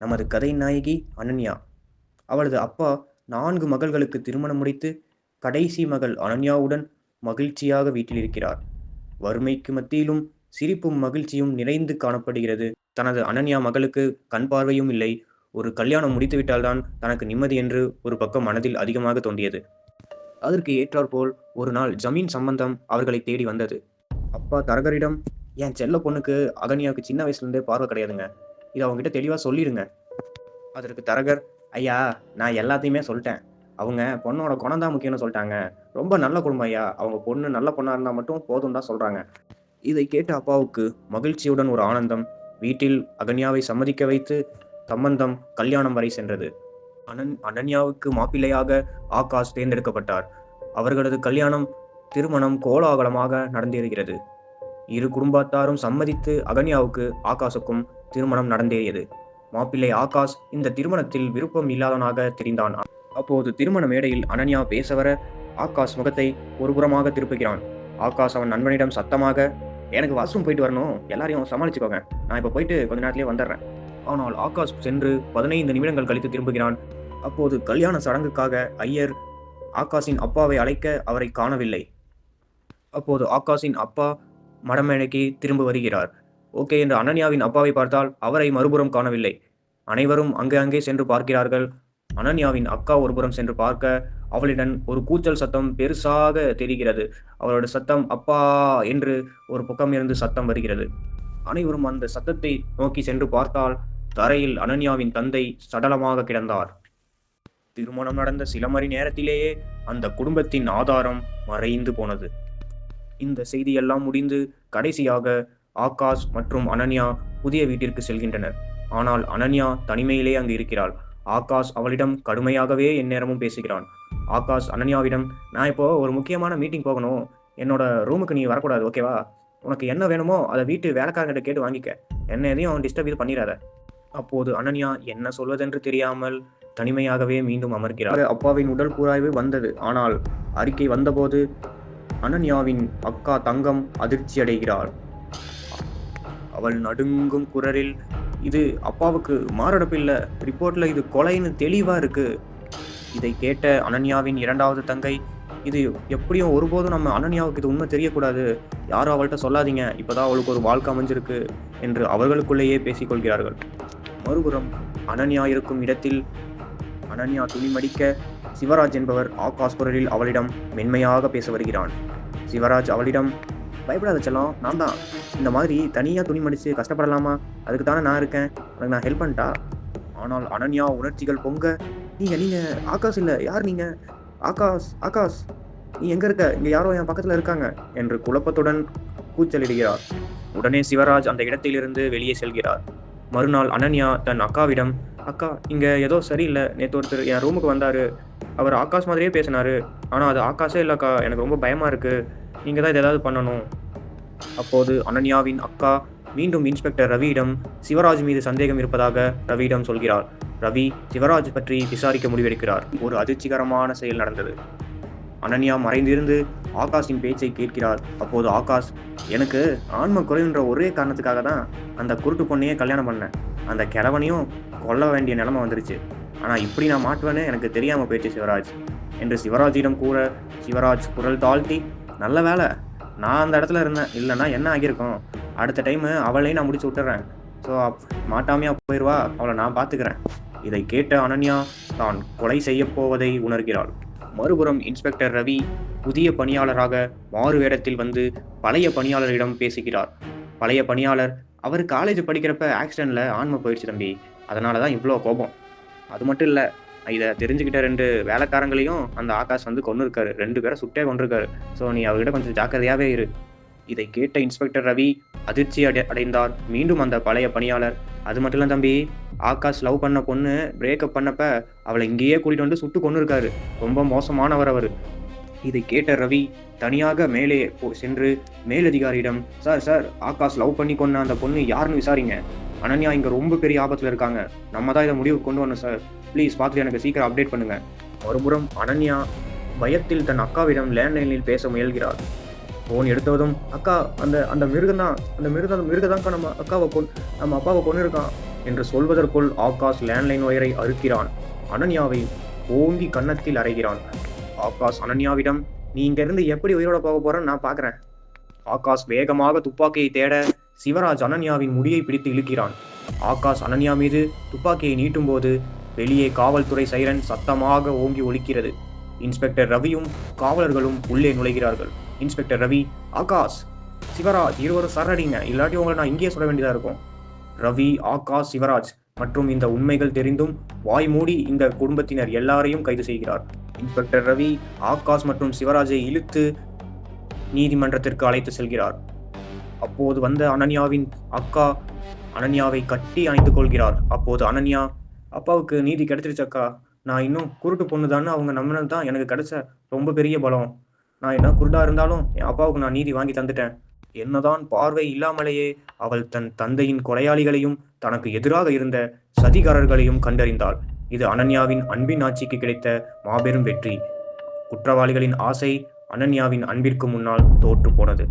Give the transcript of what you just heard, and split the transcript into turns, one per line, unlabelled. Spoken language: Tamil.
நமது கதை நாயகி அனன்யா. அவளது அப்பா நான்கு மகள்களுக்கு திருமணம் முடித்து கடைசி மகள் அனன்யாவுடன் மகிழ்ச்சியாக வீட்டில் இருக்கிறார். வறுமைக்கு மத்தியிலும் சிரிப்பும் மகிழ்ச்சியும் நிறைந்து காணப்படுகிறது. தனது அனன்யா மகளுக்கு கண் பார்வையும் இல்லை. ஒரு கல்யாணம் முடித்துவிட்டால்தான் தனக்கு நிம்மதி என்று ஒரு பக்கம் மனதில் அதிகமாக தோன்றியது. அதற்கு ஏற்றாற்போல் ஒரு நாள் ஜமீன் சம்பந்தம் அவர்களை தேடி வந்தது. அப்பா தரகரிடம் என் செல்ல பொண்ணுக்கு அகன்யாவுக்கு சின்ன வயசுலேருந்தே பார்வை கிடையாதுங்க. இதை அவங்ககிட்ட தெளிவாக சொல்லிடுங்க. அதற்கு தரகர் ஐயா நான் எல்லாத்தையுமே சொல்லிட்டேன். அவங்க பொண்ணோட குணம் தான் முக்கியம்னு சொல்லிட்டாங்க. ரொம்ப நல்ல குடும்பம் ஐயா. அவங்க பொண்ணு நல்ல பொண்ணாக இருந்தால் மட்டும் போதும் தான் சொல்கிறாங்க இதை கேட்ட அப்பாவுக்கு மகிழ்ச்சியுடன் ஒரு ஆனந்தம். வீட்டில் அகன்யாவை சம்மதிக்க வைத்து சம்பந்தம் கல்யாணம் வரை சென்றது. அனன் அனன்யாவுக்கு மாப்பிள்ளையாக ஆகாஷ் தேர்ந்தெடுக்கப்பட்டார். அவர்களது கல்யாணம் திருமணம் கோலாகலமாக நடந்திருக்கிறது இரு குடும்பத்தாரும் சம்மதித்து அகன்யாவுக்கு ஆகாஷுக்கும் திருமணம் நடந்தேறியது. மாப்பிள்ளை ஆகாஷ் இந்த திருமணத்தில் விருப்பம் இல்லாதவனாக தெரிந்தான். அப்போது திருமண மேடையில் அனன்யா பேச வர ஆகாஷ் முகத்தை ஒருபுறமாக திருப்புகிறான். ஆகாஷ் அவன் நண்பனிடம் சத்தமாக எனக்கு வாஷ்ரூம் போயிட்டு வரணும். எல்லாரையும் சமாளிச்சுக்கோங்க. நான் இப்போ போயிட்டு கொஞ்ச நேரத்திலே வந்துடுறேன். ஆனால் ஆகாஷ் சென்று பதினைந்து நிமிடங்கள் கழித்து திரும்புகிறான். அப்போது கல்யாண சடங்குக்காக ஐயர் ஆகாஷின் அப்பாவை அழைக்க அவரை காணவில்லை. அப்போது ஆகாஷின் அப்பா மடமேடைக்கு திரும்ப வருகிறார். ஓகே என்று அனன்யாவின் அப்பாவை பார்த்தால் அவரை மறுபுறம் காணவில்லை. அனைவரும் அங்கே அங்கே சென்று பார்க்கிறார்கள். அனன்யாவின் அக்கா ஒருபுறம் சென்று பார்க்க அவளிடம் ஒரு கூச்சல் சத்தம் பெருசாக தெரிகிறது. அவளோட சத்தம் அப்பா என்று ஒரு பக்கம் இருந்து சத்தம் வருகிறது. அனைவரும் அந்த சத்தத்தை நோக்கி சென்று பார்த்தால் தரையில் அனன்யாவின் தந்தை சடலமாக கிடந்தார். திருமணம் நடந்த சில மணி நேரத்திலேயே அந்த குடும்பத்தின் ஆதாரம் மறைந்து போனது. இந்த செய்தியெல்லாம் முடிந்து கடைசியாக ஆகாஷ் மற்றும் அனன்யா புதிய வீட்டிற்கு செல்கின்றனர். ஆனால் அனன்யா தனிமையிலே அங்கு இருக்கிறாள். ஆகாஷ் அவளிடம் கடுமையாகவே எந்நேரமும் பேசுகிறான். ஆகாஷ் அனன்யாவிடம் நான் இப்போ ஒரு முக்கியமான மீட்டிங் போகணும். என்னோட ரூமுக்கு நீ வரக்கூடாது ஓகேவா உனக்கு என்ன வேணுமோ அதை வீட்டு வேலைக்காரங்கிட்ட கேட்டு வாங்கிக்க. என்ன எதையும் டிஸ்டர்ப் இது பண்ணிடாத. அப்போது அனன்யா என்ன சொல்வதென்று தெரியாமல் தனிமையாகவே மீண்டும் அமர்கிறார் அப்பாவின் உடல் கூராய்வு வந்தது. ஆனால் அறிக்கை வந்தபோது அனன்யாவின் அக்கா தங்கம் அதிர்ச்சி அடைகிறாள் அவள் நடுங்கும் குரலில் இது அப்பாவுக்கு மாரடைப்பில்ல. ரிப்போர்ட்ல இது கொலைன்னு தெளிவா இருக்கு. இதை கேட்ட அனன்யாவின் இரண்டாவது தங்கை இது எப்படியும் ஒருபோதும் நம்ம அனன்யாவுக்கு இது உண்மை தெரியக்கூடாது. யாரும் அவள்கிட்ட சொல்லாதீங்க. இப்போதான் அவளுக்கு ஒரு வாழ்க்கை அமைஞ்சிருக்கு என்று அவர்களுக்குள்ளேயே பேசிக்கொள்கிறார்கள் மறுபுறம் அனன்யா இருக்கும் இடத்தில் அனன்யா துணி மடிக்க சிவராஜ் என்பவர் ஆகாஷ் குரலில் அவளிடம் மென்மையாக பேச வருகிறான். சிவராஜ் அவளிடம் பயப்படாத செல்லம் நான் தான். இந்த மாதிரி தனியாக துணி மடித்து கஷ்டப்படலாமா? அதுக்கு தானே நான் இருக்கேன். உனக்கு நான் ஹெல்ப் பண்ணிட்டா? ஆனால் அனன்யா உணர்ச்சிகள் பொங்க. நீங்கள் நீங்கள் ஆகாஷ் இல்லை. யார் நீங்கள் ஆகாஷ் ஆகாஷ் நீ எங்கே இருக்க? இங்கே யாரோ என் பக்கத்தில் இருக்காங்க என்று குழப்பத்துடன் கூச்சலிடுகிறார். உடனே சிவராஜ் அந்த இடத்திலிருந்து வெளியே செல்கிறார். மறுநாள் அனன்யா தன் அக்காவிடம் அக்கா இங்கே ஏதோ சரியில்லை. நேற்று ஒருத்தர் என் ரூமுக்கு வந்தார். அவர் ஆகாஷ் மாதிரியே பேசினார். ஆனால் அது ஆகாஷே இல்லைக்கா. எனக்கு ரொம்ப பயமாக இருக்குது நீங்கள் தான் இது ஏதாவது பண்ணணும். அப்போது அனன்யாவின் அக்கா மீண்டும் இன்ஸ்பெக்டர் ரவியிடம் சிவராஜ் மீது சந்தேகம் இருப்பதாக ரவியிடம் சொல்கிறார். ரவி சிவராஜ் பற்றி விசாரிக்க முடிவெடுக்கிறார். ஒரு அதிர்ச்சிகரமான செயல் நடந்தது. அனன்யா மறைந்திருந்து ஆகாஷின் பேச்சை கேட்கிறார். அப்போது ஆகாஷ் எனக்கு ஆன்ம குறைன்ற ஒரே காரணத்துக்காக தான் அந்த குருட்டு பொண்ணையே கல்யாணம் பண்ணேன். அந்த கிழவனையும் கொல்ல வேண்டிய நிலைமை வந்துருச்சு. ஆனால் இப்படி நான் மாட்டுவேன்னு எனக்கு தெரியாமல் போயிடுச்சு சிவராஜ் என்று சிவராஜிடம் கூற சிவராஜ் குரல் தாழ்த்தி நல்ல வேலை. நான் அந்த இடத்துல இருந்தேன். இல்லைன்னா என்ன ஆகியிருக்கும்? அடுத்த டைமு அவளையும் நான் முடிச்சு விட்டுறேன். ஸோ மாட்டாமையா போயிடுவா அவளை நான் பார்த்துக்கிறேன் இதை கேட்ட அனன்யா தான் கொலை செய்யப் போவதை உணர்கிறாள். மறுபுறம் இன்ஸ்பெக்டர் ரவி புதிய பணியாளராக மாறு வேடத்தில் வந்து பழைய பணியாளரிடம் பேசுகிறார். பழைய பணியாளர் அவர் காலேஜ் படிக்கிறப்ப ஆக்சிடென்ட்ல ஆன்மை போயிடுச்சு தம்பி. அதனால தான் இவ்வளோ கோபம். அது மட்டும் இல்லை இதை தெரிஞ்சுக்கிட்ட ரெண்டு வேலைக்காரங்களையும் அந்த ஆகாஷ் வந்து கொண்டு இருக்காரு ரெண்டு பேரை சுட்டே கொண்டிருக்காரு ஸோ நீ அவர்கிட்ட கொஞ்சம் ஜாக்கிரதையாகவே இரு. இதை கேட்ட இன்ஸ்பெக்டர் ரவி அதிர்ச்சி அடை அடைந்தார். மீண்டும் அந்த பழைய பணியாளர். அது மட்டும் இல்லை தம்பி ஆகாஷ் லவ் பண்ண பொண்ணு பிரேக்கப் பண்ணப்ப அவளை இங்கேயே கூட்டிட்டு வந்து சுட்டு கொண்டு இருக்காரு ரொம்ப மோசமானவர் அவர். இதை கேட்ட ரவி தனியாக மேலே போ சென்று மேலதிகாரியிடம் சார் சார் ஆகாஷ் லவ் பண்ணி கொண்ட அந்த பொண்ணு யாருன்னு விசாரிங்க. அனன்யா இங்க ரொம்ப பெரிய ஆபத்துல இருக்காங்க. நம்ம தான் இதை முடிவு கொண்டு வரணும் சார் ப்ளீஸ் பார்த்துட்டு எனக்கு சீக்கிரம் அப்டேட் பண்ணுங்க. மறுபுறம் அனன்யா பயத்தில் தன் அக்காவிடம் லேண்ட்லைனில் பேச முயல்கிறார் ஃபோன் எடுத்ததும் அக்கா அந்த அந்த மிருகம் தான் அந்த மிருகம் அந்த தான்க்கா நம்ம அக்காவை கொன் நம்ம அப்பாவை கொண்டு இருக்கான் என்று சொல்வதற்குள் ஆகாஷ் லேண்ட்லைன் ஒயரை அறுக்கிறான். அனன்யாவை ஓங்கி கன்னத்தில் அறைகிறான். ஆகாஷ் அனன்யாவிடம் நீ இங்கிருந்து எப்படி உயிரோட போக போறன்னு நான் பார்க்குறேன் ஆகாஷ் வேகமாக துப்பாக்கியை தேட சிவராஜ் அனன்யாவின் முடியை பிடித்து இழுக்கிறான். ஆகாஷ் அனன்யா மீது துப்பாக்கியை நீட்டும்போது வெளியே காவல்துறை சைரன் சத்தமாக ஓங்கி ஒலிக்கிறது. இன்ஸ்பெக்டர் ரவியும் காவலர்களும் உள்ளே நுழைகிறார்கள். இன்ஸ்பெக்டர் ரவி ஆகாஷ் சிவராஜ் இருவரும் சரணடிங்க. இல்லாட்டி உங்களை நான் இங்கேயே சொல்ல வேண்டியதா இருக்கும்? ரவி ஆகாஷ் சிவராஜ் மற்றும் இந்த உண்மைகள் தெரிந்தும் வாய் மூடி இந்த குடும்பத்தினர் எல்லாரையும் கைது செய்கிறார். இன்ஸ்பெக்டர் ரவி ஆகாஷ் மற்றும் சிவராஜை இழுத்து நீதிமன்றத்திற்கு அழைத்து செல்கிறார். அப்போது வந்த அனன்யாவின் அக்கா அனன்யாவை கட்டி அணைத்துக் கொள்கிறார். அப்போது அனன்யா அப்பாவுக்கு நீதி கிடைச்சிருச்சு அக்கா. நான் இன்னும் குருட்டு பொண்ணு அவங்க நம்பினது தான் எனக்கு கிடைச்ச ரொம்ப பெரிய பலம். நான் என்ன குருடா இருந்தாலும் என் அப்பாவுக்கு நான் நீதி வாங்கி தந்துட்டேன். என்னதான் பார்வை இல்லாமலேயே அவள் தன் தந்தையின் கொலையாளிகளையும் தனக்கு எதிராக இருந்த சதிகாரர்களையும் கண்டறிந்தாள். இது அனன்யாவின் அன்பின் ஆட்சிக்கு கிடைத்த மாபெரும் வெற்றி. குற்றவாளிகளின் ஆசை அனன்யாவின் அன்பிற்கு முன்னால் தோற்று போனது.